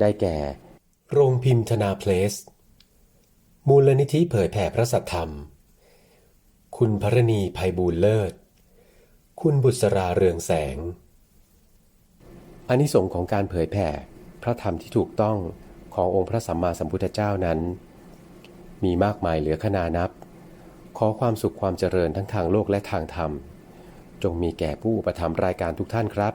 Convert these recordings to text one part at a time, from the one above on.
ได้แก่ โรงพิมพ์ธนาเพลส มูลนิธิเผยแผ่พระสัทธรรม คุณพรณีภัยบูลเลิศ คุณบุษราเรืองแสงอานิสงส์ของการเผยแผ่พระธรรมที่ถูกต้องขององค์พระสัมมาสัมพุทธเจ้านั้น มีมากมายเหลือขนานับ ขอความสุขความเจริญทั้งทางโลกและทางธรรม จงมีแก่ผู้อุปถัมภ์รายการทุกท่านครับ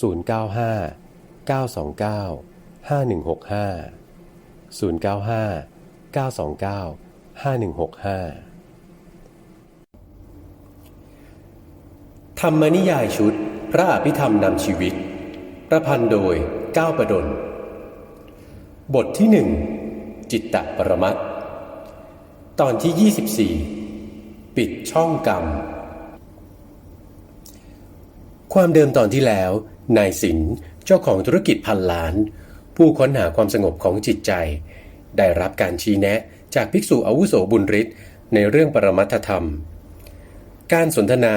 095 929 5165 095 929 5165 ธรรมนิยายชุด พระอภิธรรมนำชีวิต ประพันธ์โดยก้าวประดล บทที่หนึ่งจิตตปรมัตตอนที่ 24 ปิดช่องกรรม ความเดิมตอนที่แล้ว นายสินเจ้าของธุรกิจพันล้าน ผู้ค้นหาความสงบของจิตใจ ได้รับการชี้แนะจากภิกษุอาวุโสบุญฤทธิ์ในเรื่องปรมัตถธรรม การสนทนา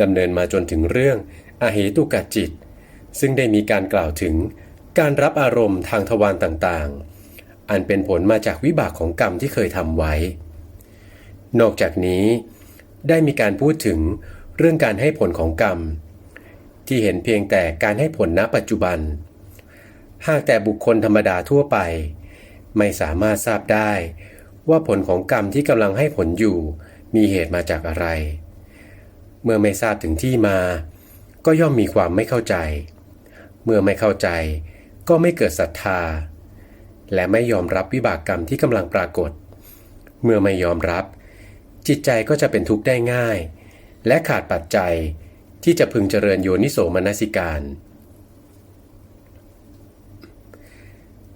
ดำเนินมาจนถึงเรื่องอาเหตุกะจิต ซึ่งได้มีการกล่าวถึงการรับอารมณ์ทางทวารต่างๆ อันเป็นผลมาจากวิบากของกรรมที่เคยทำไว้ นอกจากนี้ ได้มีการพูดถึงเรื่องการให้ผลของกรรม ที่เห็นเพียงแต่การให้ผลณปัจจุบัน หากแต่บุคคลธรรมดาทั่วไป ไม่สามารถทราบได้ ว่าผลของกรรมที่กำลังให้ผลอยู่ มีเหตุมาจากอะไร เมื่อไม่ทราบถึงที่มา ก็ย่อมมีความไม่เข้าใจ เมื่อไม่เข้าใจ ก็ไม่เกิดศรัทธา และไม่ยอมรับวิบากกรรมที่กำลังปรากฏ เมื่อไม่ยอมรับ จิตใจก็จะเป็นทุกข์ได้ง่าย และขาดปัจจัย ที่จะพึงเจริญโยนิโสมนสิการ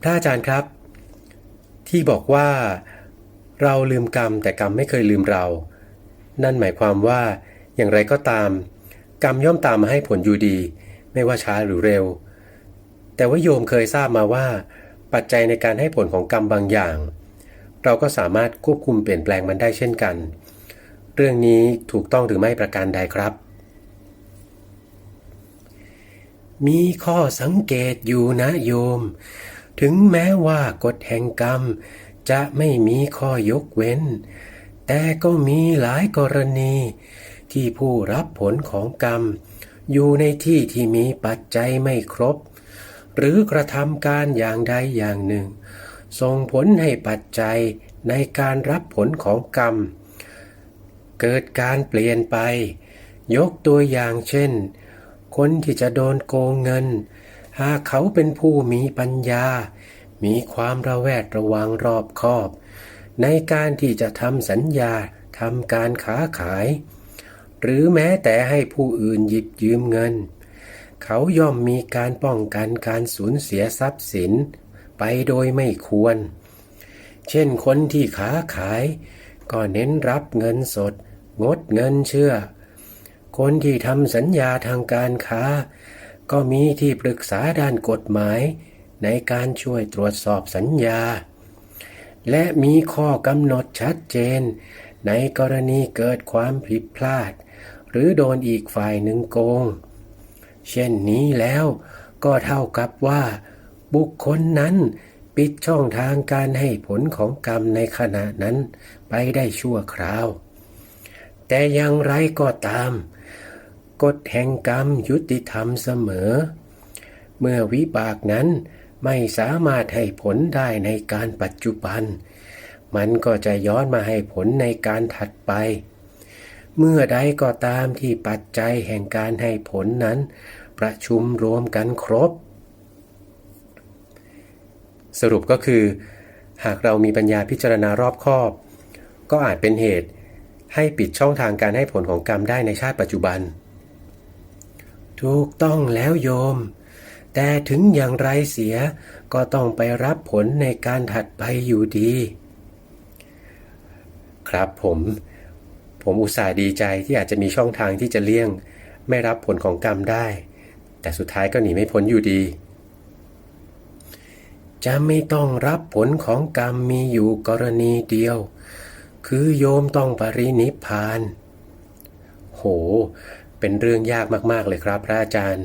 พระอาจารย์ครับ ที่บอกว่าเราลืมกรรมแต่กรรมไม่เคยลืมเรา นั่นหมายความว่าอย่างไรก็ตาม กรรมย่อมตามมาให้ผลอยู่ดี ไม่ว่าช้าหรือเร็ว แต่ว่าโยมเคยทราบมาว่า ปัจจัยในการให้ผลของกรรมบางอย่าง เราก็สามารถควบคุมเปลี่ยนแปลงมันได้เช่นกัน เรื่องนี้ถูกต้องหรือไม่ประการใดครับ มีข้อสังเกตอยู่นะโยม ถึงแม้ว่ากฎแห่งกรรม จะไม่มีข้อยกเว้น แต่ก็มีหลายกรณี ที่ผู้รับผลของกรรม อยู่ในที่ที่มีปัจจัยไม่ครบ หรือกระทำการอย่างใดอย่างหนึ่ง ส่งผลให้ปัจจัยในการรับผลของกรรม เกิดการเปลี่ยนไป ยกตัวอย่างเช่น คนที่จะโดนโกงเงิน หากเขาเป็นผู้มีปัญญา มีความระแวดระวังรอบคอบ ในการที่จะทำสัญญาทำการค้าขาย หรือแม้แต่ให้ผู้อื่นหยิบยืมเงิน เขาย่อมมีการป้องกันการสูญเสียทรัพย์สิน ไปโดยไม่ควร เช่นคนที่ค้าขาย ก็เน้นรับเงินสด งดเงินเชื่อ คนที่ทำสัญญาทางการค้า ก็มีที่ปรึกษาด้านกฎหมาย ในการช่วยตรวจสอบสัญญา และมีข้อกำหนดชัดเจน ในกรณีเกิดความผิดพลาด หรือโดนอีกฝ่ายหนึ่งโกง เช่นนี้แล้วก็เท่ากับว่า บุคคลนั้นปิดช่องทางการให้ผลของกรรมในขณะนั้นไปได้ชั่วคราว แต่อย่างไรก็ตาม กฎแห่งกรรมยุติธรรมเสมอ เมื่อวิบากนั้นไม่สามารถให้ผลได้ในการปัจจุบัน มันก็จะย้อนมาให้ผลในการถัดไป เมื่อใดก็ตามที่ปัจจัยแห่งการให้ผลนั้น ประชุมรวมกันครบ สรุปก็คือ หากเรามีปัญญาพิจารณารอบคอบ ก็อาจเป็นเหตุให้ปิดช่องทางการให้ผลของกรรมได้ในชาติปัจจุบัน ถูกต้องแล้วโยม แต่ถึงอย่างไรเสียก็ต้องไปรับผลในการถัดไปอยู่ดี ครับผมผมอุตส่าห์ดีใจที่อาจจะมีช่องทางที่จะเลี่ยง ไม่รับผลของกรรมได้ แต่สุดท้ายก็หนีไม่พ้นอยู่ดี จะไม่ต้องรับผลของกรรมมีอยู่กรณีเดียว คือโยมต้องปรินิพาน โห เป็นเรื่องยากมากๆเลยครับ พระอาจารย์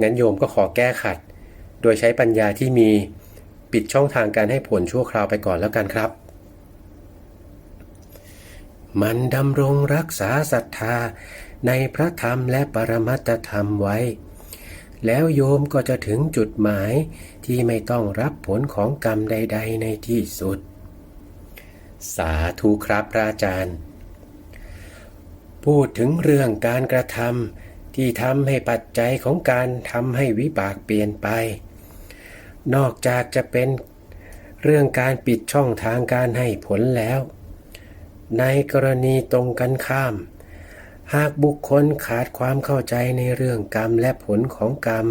งั้นโยมก็ขอแก้ขัด โดยใช้ปัญญาที่มีปิดช่องทางการให้ผลชั่วคราวไปก่อนแล้วกันครับ มันดำรงรักษาศรัทธาในพระธรรมและปรมัตธรรมไว้ แล้วโยมก็จะถึงจุดหมายที่ไม่ต้องรับผลของกรรมใด ๆ ในที่สุด สาธุครับพระอาจารย์ พูดถึงเรื่องการกระทำที่ทำให้ปัจจัยของการทำให้วิบากเปลี่ยนไป นอกจากจะเป็นเรื่องการปิดช่องทางการให้ผลแล้ว ในกรณีตรงกันข้าม หากบุคคลขาดความเข้าใจในเรื่องกรรมและผลของกรรม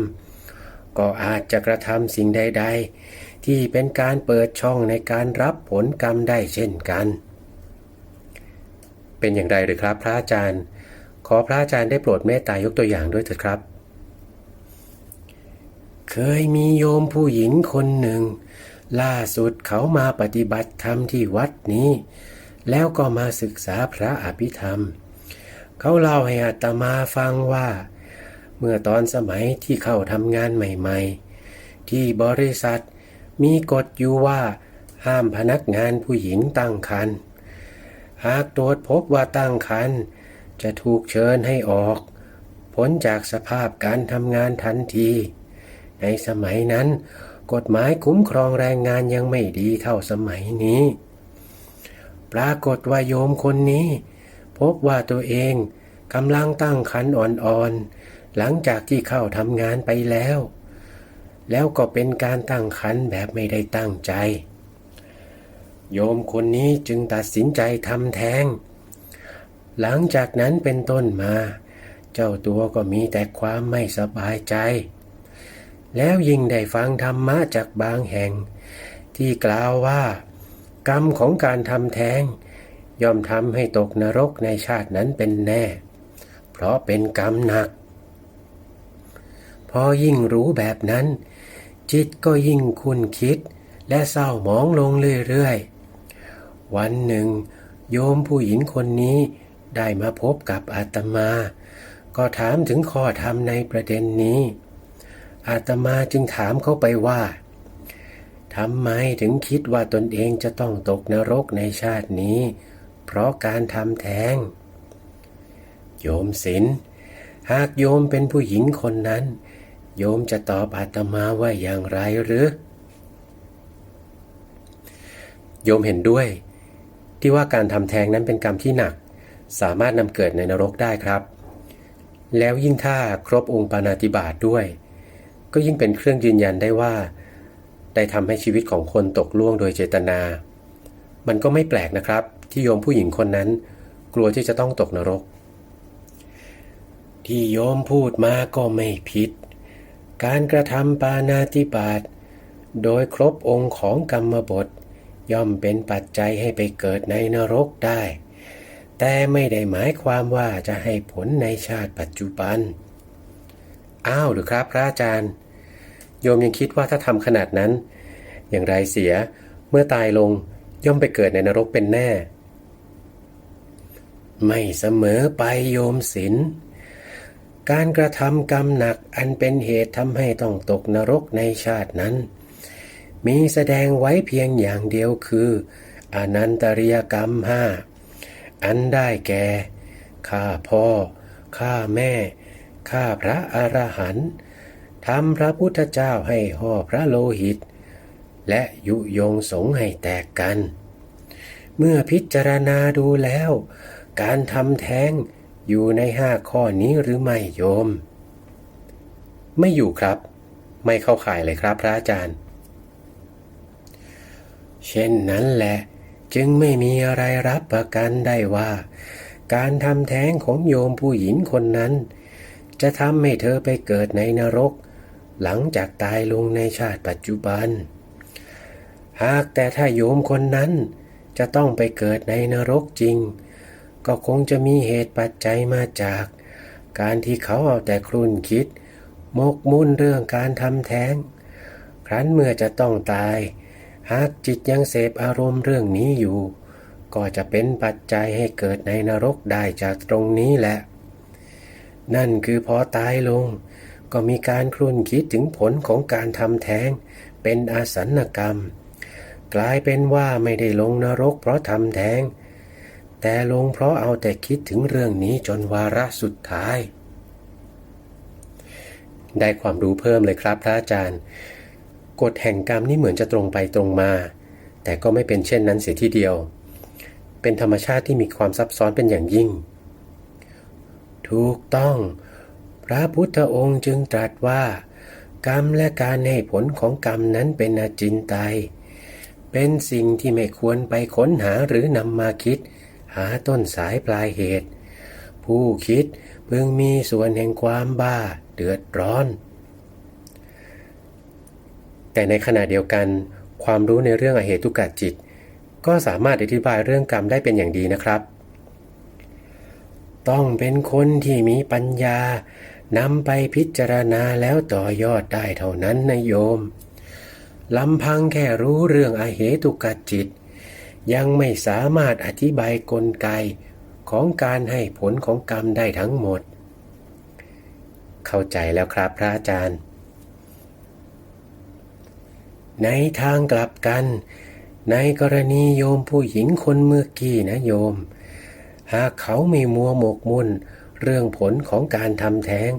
ก็อาจจะกระทำสิ่งใด ๆ ที่เป็นการเปิดช่องในการรับผลกรรมได้เช่นกัน เป็นอย่างไรหรือครับพระอาจารย์ ขอพระอาจารย์ได้โปรดเมตตายกตัวอย่างด้วยเถิดครับ เคยมีโยมผู้หญิงคนหนึ่ง ล่าสุดเขามาปฏิบัติธรรมที่วัดนี้ แล้วก็มาศึกษาพระอภิธรรม เขาเล่าให้อาตมาฟังว่า เมื่อตอนสมัยที่เข้าทำงานใหม่ๆ ที่บริษัทมีกฎอยู่ว่าห้ามพนักงานผู้หญิงตั้งครรภ์ หากตรวจพบว่าตั้งครรภ์จะถูกเชิญให้ออก พ้นจากสภาพการทำงานทันที ในสมัยนั้น กฎหมายคุ้มครองแรงงานยังไม่ดีเท่าสมัยนี้ ปรากฏว่าโยมคนนี้ พบว่าตัวเองกำลังตั้งครรภ์อ่อนๆ หลังจากที่เข้าทำงานไปแล้ว แล้วก็เป็นการตั้งครรภ์แบบไม่ได้ตั้งใจ โยมคนนี้จึงตัดสินใจทำแท้ง หลังจากนั้นเป็นต้นมา เจ้าตัวก็มีแต่ความไม่สบายใจ แล้วยิ่งได้ฟังธรรมะจากบางแห่ง ที่กล่าวว่า กรรมของการทำแท้ง ย่อมทำให้ตกนรกในชาตินั้นเป็นแน่ เพราะเป็นกรรมหนัก พอยิ่งรู้แบบนั้น จิตก็ยิ่งคุ้นคิดและเศร้าหมองลงเรื่อยๆ วันหนึ่ง โยมผู้หญิงคนนี้ได้มาพบกับอาตมา ก็ถามถึงข้อธรรมในประเด็นนี้ อาตมาจึงถามเขาไปว่าทำไมถึงคิดว่าตนเองจะต้องตกนรกในชาตินี้ เพราะการทำแท้ง โยมศิลหากโยมเป็นผู้หญิงคนนั้น โยมจะตอบอาตมาว่าอย่างไรหรือ โยมเห็นด้วย ที่ว่าการทำแท้งนั้นเป็นกรรมที่หนัก สามารถนำเกิดในนรกได้ครับ แล้วยิ่งถ้าครบองค์ปานาติบาตด้วย ก็ยิ่งเป็นเครื่องยืนยันได้ว่า ได้ทำให้ชีวิตของคนตกล่วงโดยเจตนา มันก็ไม่แปลกนะครับ ที่โยมผู้หญิงคนนั้น กลัวที่จะต้องตกนรก ที่โยมพูดมาก็ไม่ผิด การกระทำปานาติบาตโดยครบองค์ของกรรมบท ย่อมเป็นปัจจัยให้ไปเกิดในนรกได้ แต่ไม่ได้หมายความว่าจะให้ผลในชาติปัจจุบัน อ้าวหรือครับพระอาจารย์ โยมยังคิดว่าถ้าทำขนาดนั้น อย่างไรเสียเมื่อตายลงย่อมไปเกิดในนรกเป็นแน่ ไม่เสมอไปโยมศิลการกระทำกรรมหนักอันเป็นเหตุทำให้ต้องตกนรกในชาตินั้น มีแสดงไว้เพียงอย่างเดียวคือ อนันตริยกรรมห้าอันได้แก่ฆ่าพ่อฆ่าแม่ฆ่าพระอรหันต์ทำพระพุทธเจ้าให้ห่อพระโลหิต และยุยงสงให้แตกกัน เมื่อพิจารณาดูแล้ว การทำแท้งอยู่ในห้าข้อนี้หรือไม่โยม ไม่อยู่ครับ ไม่เข้าข่ายเลยครับพระอาจารย์ เช่นนั้นแหละ จึงไม่มีอะไรรับประกันได้ว่า การทำแท้งของโยมผู้หญิงคนนั้น จะทำให้เธอไปเกิดในนรก หลังจากตายลงในชาติปัจจุบัน หากแต่ถ้าโยมคนนั้นจะต้องไปเกิดในนรกจริง ก็คงจะมีเหตุปัจจัยมาจาก การที่เขาเอาแต่ครุ่นคิดมกมุ่นเรื่องการทำแท้ง ครั้นเมื่อจะต้องตาย หากจิตยังเสพอารมณ์เรื่องนี้อยู่ ก็จะเป็นปัจจัยให้เกิดในนรกได้จากตรงนี้แหละ นั่นคือพอตายลง ก็มีการครุ่นคิดถึงผลของการทำแท้ง เป็นอาสันกรรม กลายเป็นว่าไม่ได้ลงนรกเพราะทำแท้ง แต่ลงเพราะเอาแต่คิดถึงเรื่องนี้จนวาระสุดท้าย ได้ความรู้เพิ่มเลยครับพระอาจารย์ กฎแห่งกรรมนี่เหมือนจะตรงไปตรงมา แต่ก็ไม่เป็นเช่นนั้นเสียทีเดียว เป็นธรรมชาติที่มีความซับซ้อนเป็นอย่างยิ่ง ถูกต้อง พระพุทธองค์จึงตรัสว่า กรรมและการให้ผลของกรรมนั้นเป็นอจินไตยเป็นสิ่งที่ไม่ควรไปค้นหาหรือนำมาคิด หาต้นสายปลายเหตุ ผู้คิดพึงมีส่วนแห่งความบ้าเดือดร้อน แต่ในขณะเดียวกัน ความรู้ในเรื่องอเหตุกะจิต ก็สามารถอธิบายเรื่องกรรมได้เป็นอย่างดีนะครับ ต้องเป็นคนที่มีปัญญานำไปพิจารณาแล้วต่อยอดได้เท่านั้นนะโยมลำพังแค่รู้เรื่องอเหตุกะจิต ยังไม่สามารถอธิบายกลไกของการให้ผลของกรรมได้ทั้งหมด เข้าใจแล้วครับพระอาจารย์ ในทางกลับกัน ในกรณีโยมผู้หญิงคนเมื่อกี้นะโยม หากเขาไม่มัวหมกมุ่นเรื่องผลของการทำแท้ง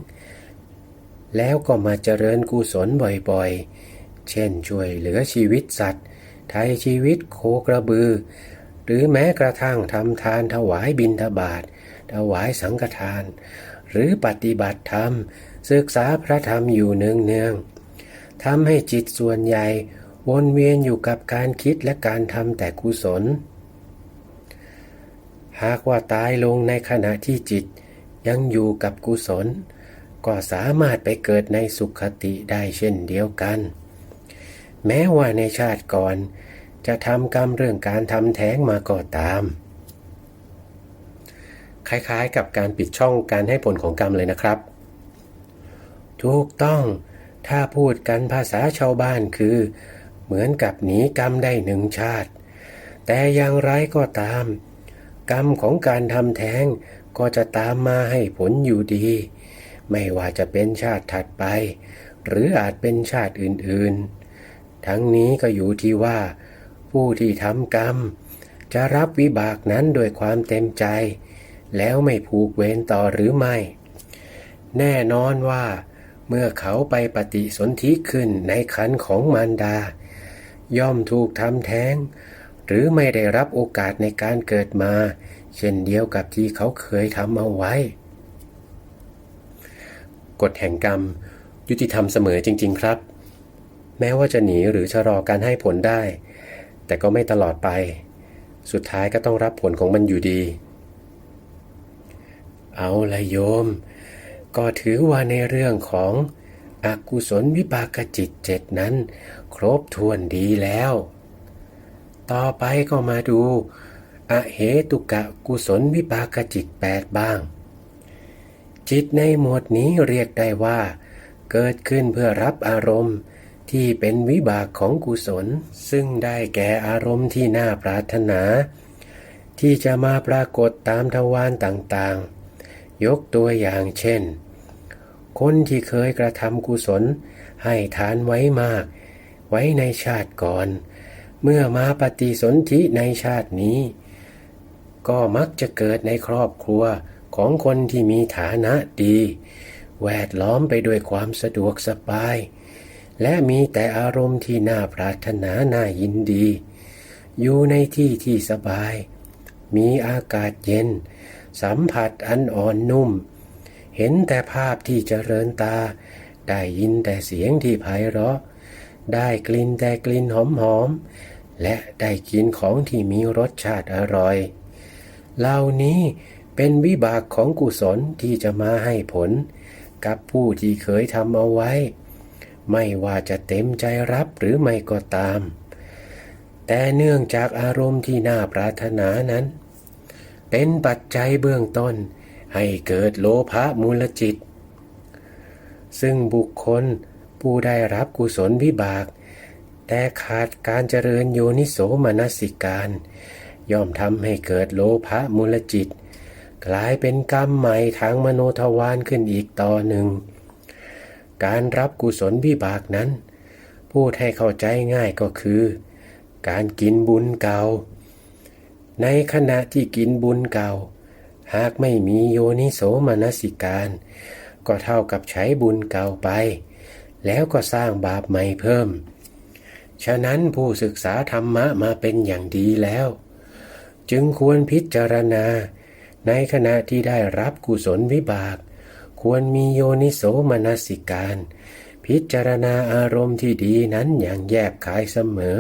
แล้วก็มาเจริญกุศลบ่อยๆ เช่นช่วยเหลือชีวิตสัตว์ไทยชีวิตโคกระบือ หรือแม้กระทั่งทำทานถวายบิณฑบาตถวายสังฆทาน หรือปฏิบัติธรรม ศึกษาพระธรรมอยู่เนืองๆ ทำให้จิตส่วนใหญ่ วนเวียนอยู่กับการคิดและการทำแต่กุศล หากว่าตายลงในขณะที่จิตยังอยู่กับกุศล ก็สามารถไปเกิดในสุขติได้เช่นเดียวกัน แม้ว่าในชาติก่อน จะทำกรรมเรื่องการทำแท้งมาก็ตาม คล้ายๆกับการปิดช่องการให้ผลของกรรมเลยนะครับ ถูกต้อง ถ้าพูดกันภาษาชาวบ้านคือ เหมือนกับหนีกรรมได้หนึ่งชาติ แต่อย่างไรก็ตาม กรรมของการทำแท้งก็จะตามมาให้ผลอยู่ดี ไม่ว่าจะเป็นชาติถัดไป หรืออาจเป็นชาติอื่นๆ ทั้งนี้ก็อยู่ที่ว่า ผู้ที่ทำกรรม จะรับวิบากนั้นโดยความเต็มใจ แล้วไม่ผูกเวรต่อหรือไม่ แน่นอนว่า เมื่อเขาไปปฏิสนธิขึ้นในคันของมารดา ย่อมถูกทำแท้ง หรือไม่ได้รับโอกาสในการเกิดมา เช่นเดียวกับที่เขาเคยทำเอาไว้ กฎแห่งกรรม ยุติธรรมเสมอจริง ๆ ครับ แม้ว่าจะหนีหรือชะลอการให้ผลได้ แต่ก็ไม่ตลอดไป สุดท้ายก็ต้องรับผลของมันอยู่ดี เอาละโยม ก็ถือว่าในเรื่องของอกุศลวิปากจิตเจ็ดนั้น ครบถ้วนดีแล้ว ต่อไปก็มาดู อเหตุกะกุศลวิปากจิตแปดบ้าง จิตในหมวดนี้เรียกได้ว่า เกิดขึ้นเพื่อรับอารมณ์ที่เป็นวิบากของกุศล ซึ่งได้แก่อารมณ์ที่น่าปรารถนา ที่จะมาปรากฏตามทวารต่างๆ ยกตัวอย่างเช่น คนที่เคยกระทำกุศล ให้ทานไว้มาก ไว้ในชาติก่อน เมื่อมาปฏิสนธิในชาตินี้ ก็มักจะเกิดในครอบครัวของคนที่มีฐานะดี แวดล้อมไปด้วยความสะดวกสบาย และมีแต่อารมณ์ที่น่าปรารถนาน่ายินดี อยู่ในที่ที่สบาย มีอากาศเย็น สัมผัสอันอ่อนนุ่ม เห็นแต่ภาพที่เจริญตา ได้ยินแต่เสียงที่ไพเราะ ได้กลิ่นแต่กลิ่นหอมๆ และได้กินของที่มีรสชาติอร่อย เหล่านี้เป็นวิบากของกุศลที่จะมาให้ผล กับผู้ที่เคยทำเอาไว้ ไม่ว่าจะเต็มใจรับหรือไม่ก็ตาม แต่เนื่องจากอารมณ์ที่น่าปรารถนานั้น เป็นปัจจัยเบื้องต้น ให้เกิดโลภะมูลจิต ซึ่งบุคคลผู้ได้รับกุศลวิบาก แต่ขาดการเจริญโยนิโสมนสิการ ย่อมทำให้เกิดโลภะมูลจิต กลายเป็นกรรมใหม่ทางมโนทวารขึ้นอีกต่อหนึ่ง การรับกุศลวิบากนั้น พูดให้เข้าใจง่ายก็คือ การกินบุญเก่า ในขณะที่กินบุญเก่า หากไม่มีโยนิโสมนสิการ ก็เท่ากับใช้บุญเก่าไป แล้วก็สร้างบาปใหม่เพิ่ม ฉะนั้นผู้ศึกษาธรรมะมาเป็นอย่างดีแล้ว จึงควรพิจารณา ในขณะที่ได้รับกุศลวิบาก ควรมีโยนิโสมนสิการ พิจารณาอารมณ์ที่ดีนั้นอย่างแยบขายเสมอ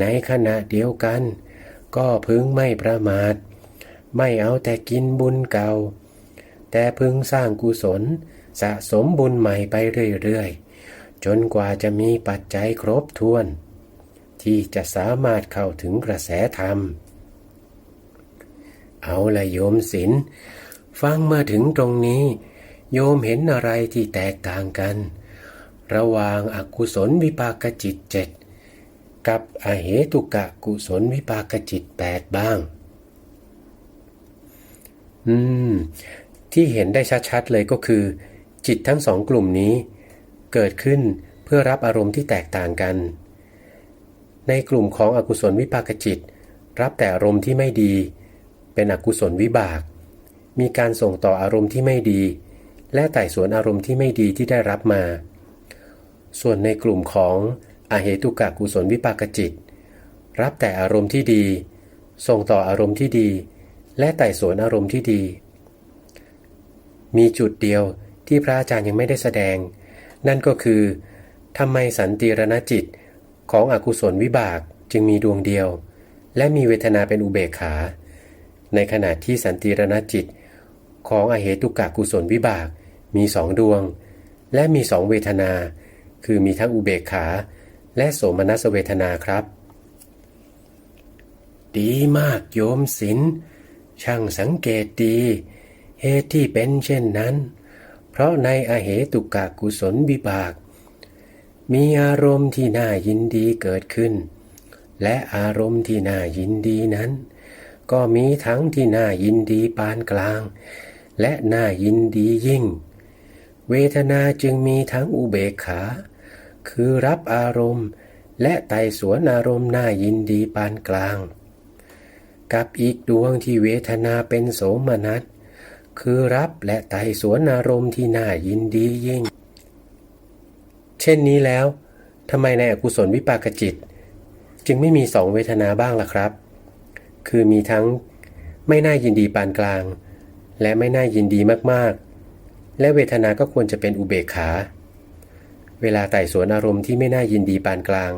ในขณะเดียวกัน ก็พึงไม่ประมาท ไม่เอาแต่กินบุญเก่า แต่พึงสร้างกุศลสะสมบุญใหม่ไปเรื่อยๆ จนกว่าจะมีปัจจัยครบถ้วน ที่จะสามารถเข้าถึงกระแสธรรม เอาละโยมศิลฟังมาถึงตรงนี้ โยมเห็นอะไรที่แตกต่างกัน ระหว่างอากุศลวิปากจิตเจ็ดกับอเหตุกะกุศลวิปากจิตแปดบ้าง อืม ที่เห็นได้ชัดๆเลยก็คือ จิตทั้งสองกลุ่มนี้ เกิดขึ้นเพื่อรับอารมณ์ที่แตกต่างกัน ในกลุ่มของอกุศลวิปากจิต รับแต่อารมณ์ที่ไม่ดี เป็นอกุศลวิบาก มีการส่งต่ออารมณ์ที่ไม่ดี และไต่สวนอารมณ์ที่ไม่ดีที่ได้รับมา ส่วนในกลุ่มของอาเหตุกะกุศลวิปากจิต รับแต่อารมณ์ที่ดี ส่งต่ออารมณ์ที่ดี และไต่สวนอารมณ์ที่ดี มีจุดเดียวที่พระอาจารย์ยังไม่ได้แสดง นั่นก็คือทำไมสันติรณจิตของอกุศลวิบากจึงมีดวงเดียว และมีเวทนาเป็นอุเบกขา ในขณะที่สันติรณจิต ของอเหตุกะกุศลวิบากมีสองดวง และมีสองเวทนา คือมีทั้งอุเบกขา และโสมนัสเวทนาครับ ดีมากโยมศิล ช่างสังเกตดี เหตุที่เป็นเช่นนั้น เพราะในอเหตุกะกุศลวิบาก มีอารมณ์ที่น่ายินดีเกิดขึ้น และอารมณ์ที่น่ายินดีนั้น ก็มีทั้งที่น่ายินดีปานกลาง และน่ายินดียิ่ง เวทนาจึงมีทั้งอุเบกขา คือรับอารมณ์และไต่สวนอารมณ์น่ายินดีปานกลาง กับอีกดวงที่เวทนาเป็นโสมนัส คือรับและไต่สวนอารมณ์ที่น่ายินดียิ่ง เช่นนี้แล้วทำไมในอกุศลวิปากจิต จึงไม่มีสองเวทนาบ้างล่ะครับ คือมีทั้งไม่น่ายินดีปานกลาง และไม่น่ายินดีมากๆ และเวทนาก็ควรจะเป็นอุเบกขา เวลาไต่สวนอารมณ์ที่ไม่น่ายินดีปานกลาง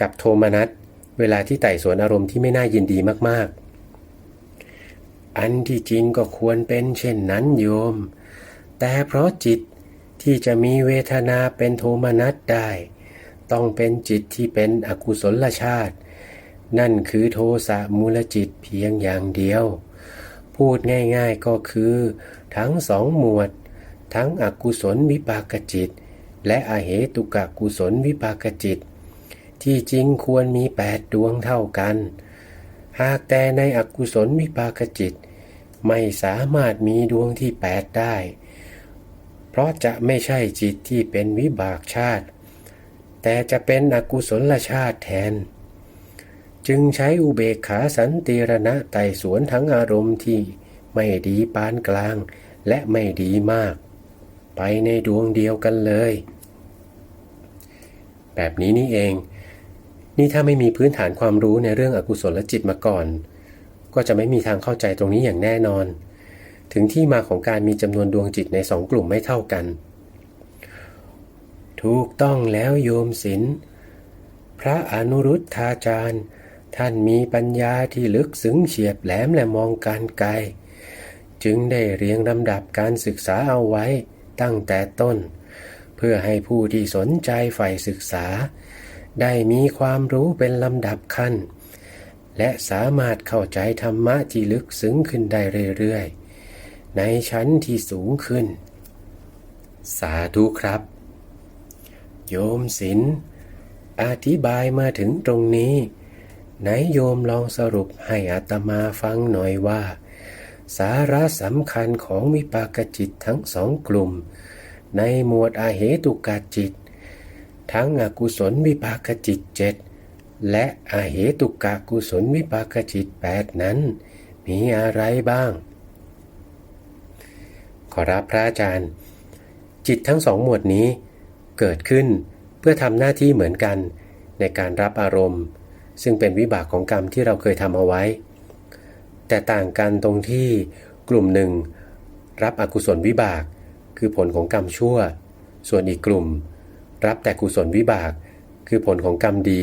กับโทมนัส เวลาที่ไต่สวนอารมณ์ที่ไม่น่ายินดีมาก ๆ อันที่จริงก็ควรเป็นเช่นนั้นโยม แต่เพราะจิตที่จะมีเวทนาเป็นโทมนัสได้ ต้องเป็นจิตที่เป็นอกุศลชาติ นั่นคือโทสะมูลจิตเพียงอย่างเดียว พูดง่ายๆก็คือ ทั้งสองหมวด ทั้งอกุศลวิปากจิต และอเหตุกะกุศลวิปากจิต ที่จริงควรมีแปดดวงเท่ากัน หากแต่ในอกุศลวิปากจิต ไม่สามารถมีดวงที่แปดได้ เพราะจะไม่ใช่จิตที่เป็นวิบากชาติ แต่จะเป็นอกุศลชาติแทน จึงใช้อุเบกขาสันติรณะไต่สวนทั้งอารมณ์ที่ไม่ดีปานกลางและไม่ดีมาก ไปในดวงเดียวกันเลย แบบนี้นี่เอง นี่ถ้าไม่มีพื้นฐานความรู้ในเรื่องอกุศลจิตมาก่อน ก็จะไม่มีทางเข้าใจตรงนี้อย่างแน่นอน ถึงที่มาของการมีจำนวนดวงจิตในสองกลุ่มไม่เท่ากัน ถูกต้องแล้วโยมศิลพระอนุรุทธาจารย์ ท่านมีปัญญาที่ลึกซึ้งเฉียบแหลมและมองการไกล จึงได้เรียงลำดับการศึกษาเอาไว้ตั้งแต่ต้น เพื่อให้ผู้ที่สนใจใฝ่ศึกษา ได้มีความรู้เป็นลำดับขั้น และสามารถเข้าใจธรรมะที่ลึกซึ้งขึ้นได้เรื่อยๆ ในชั้นที่สูงขึ้น สาธุครับ โยมศิลอธิบายมาถึงตรงนี้ ไหนโยมลองสรุปให้อาตมาฟังหน่อยว่า สาระสำคัญของวิปากจิตทั้งสองกลุ่ม ในหมวดอาเหตุกาจิต ทั้งอกุศลวิปากจิตเจ็ดและอาเหตุกะกุศลวิปากจิตแปดนั้น มีอะไรบ้าง ขอรับพระอาจารย์ จิตทั้งสองหมวดนี้เกิดขึ้นเพื่อทำหน้าที่เหมือนกันในการรับอารมณ์ ซึ่งเป็นวิบากของกรรมที่เราเคยทำเอาไว้ แต่ต่างกันตรงที่กลุ่มหนึ่ง รับอกุศลวิบาก คือผลของกรรมชั่ว ส่วนอีกกลุ่ม รับแต่กุศลวิบาก คือผลของกรรมดี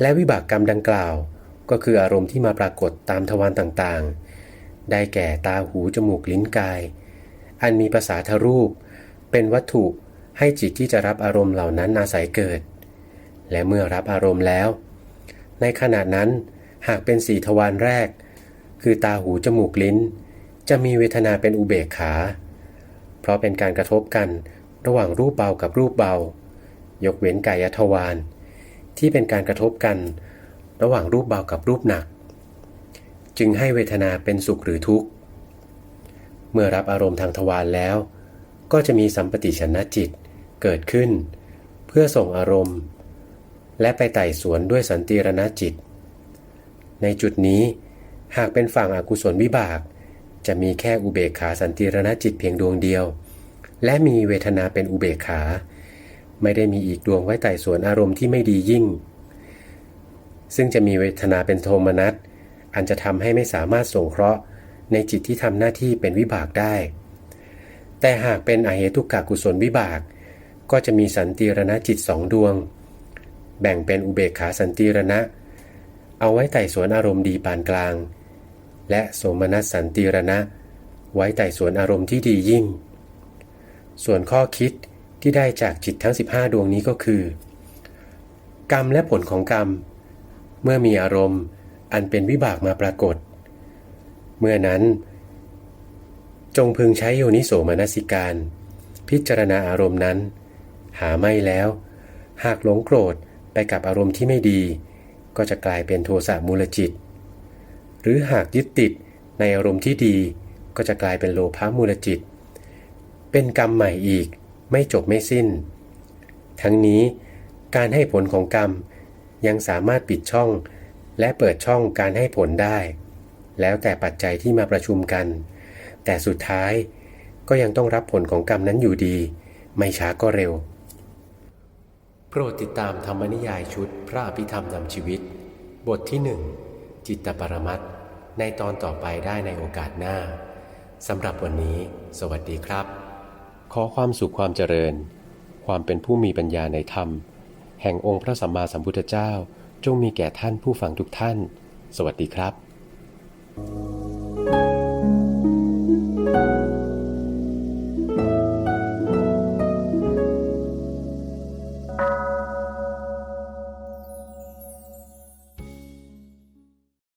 และวิบากกรรมดังกล่าว ก็คืออารมณ์ที่มาปรากฏตามทวารต่างๆ ได้แก่ตาหูจมูกลิ้นกาย อันมีภาษาทรูป เป็นวัตถุให้จิตที่จะรับอารมณ์เหล่านั้นอาศัยเกิด และเมื่อรับอารมณ์แล้ว ในขณะนั้นหากเป็นสี่ทวารแรก คือตาหูจมูกลิ้น จะมีเวทนาเป็นอุเบกขา เพราะเป็นการกระทบกัน ระหว่างรูปเบากับรูปเบา ยกเว้นกายทวารที่เป็นการกระทบกันระหว่างรูปเบากับรูปหนัก จึงให้เวทนาเป็นสุขหรือทุกข์ เมื่อรับอารมณ์ทางทวารแล้ว ก็จะมีสัมปติชนะจิตเกิดขึ้น เพื่อส่งอารมณ์ และไปไต่สวนด้วยสันติรณจิต ในจุดนี้หากเป็นฝั่งอกุศลวิบาก จะมีแค่อุเบกขาสันติรณจิตเพียงดวงเดียว และมีเวทนาเป็นอุเบกขา ไม่ได้มีอีกดวงไว้ไต่สวนอารมณ์ที่ไม่ดียิ่ง ซึ่งจะมีเวทนาเป็นโทมนัสอันจะทำให้ไม่สามารถส่งเคราะห์ในจิตที่ทำหน้าที่เป็นวิบากได้ แต่หากเป็นอเหตุกากุศลวิบาก ก็จะมีสันติรณะจิตสองดวง แบ่งเป็นอุเบกขาสันติรณะ เอาไว้ไต่สวนอารมณ์ดีปานกลาง และโสมนัสสันติรณะ ไว้ไต่สวนอารมณ์ที่ดียิ่ง ส่วนข้อคิดที่ได้จากจิตทั้ง 15 ดวงนี้ก็คือ กรรมและผลของกรรม เมื่อมีอารมณ์อันเป็นวิบากมาปรากฏ เมื่อนั้น จงพึงใช้โยนิโสมนสิการ พิจารณาอารมณ์นั้น หาไม่แล้ว หากหลงโกรธไปกับอารมณ์ที่ไม่ดี ก็จะกลายเป็นโทสะมูลจิต หรือหากยึดติดในอารมณ์ที่ดีก็จะกลายเป็นโลภะมูลจิต เป็นกรรมใหม่อีก ไม่จบไม่สิ้น ทั้งนี้การให้ผลของกรรมยังสามารถปิดช่อง และเปิดช่องการให้ผลได้ แล้วแต่ปัจจัยที่มาประชุมกัน แต่สุดท้ายก็ยังต้องรับผลของกรรมนั้นอยู่ดี ไม่ช้าก็เร็ว โปรดติดตามธรรมนิยายชุดพระอภิธรรมนำชีวิต บทที่หนึ่งจิตตปรมัตในตอนต่อไปได้ในโอกาสหน้าสำหรับวันนี้ สวัสดีครับ ขอความสุขความเจริญ ความเป็นผู้มีปัญญาในธรรม แห่งองค์พระสัมมาสัมพุทธเจ้า จงมีแก่ท่านผู้ฟังทุกท่าน สวัสดีครับ thank you